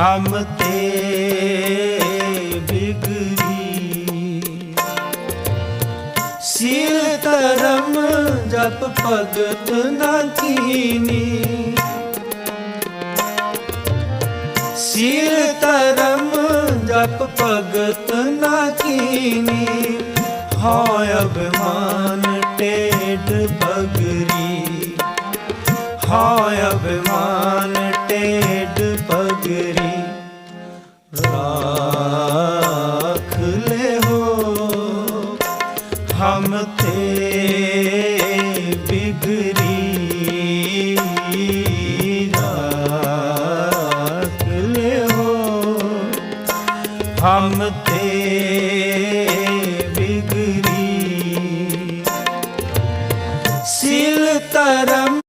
ਹਮ ਤੇ ਬਿਗੜੀ ਸੀਲ ਧਰਮ ਜਪ ਭਗਤ ਨਾ ਕੀਨੀ। ਸੀਲ ਧਰਮ ਜਪ ਭਗਤ ਨਾ ਕੀਨੀ। ਹੋਇ ਅਭਿਮਾਨ ਟੇਢ ਬਗਰੀ। ਹੋਇ ਅਭਿਮਾਨ ਨਾਮ ਤੇ ਬਿਗਰੀ ਰਾਖ ਲਿਓ। ਹਮ ਤੇ ਬਿਗਰੀ ਸਿਲ ਧਰਮ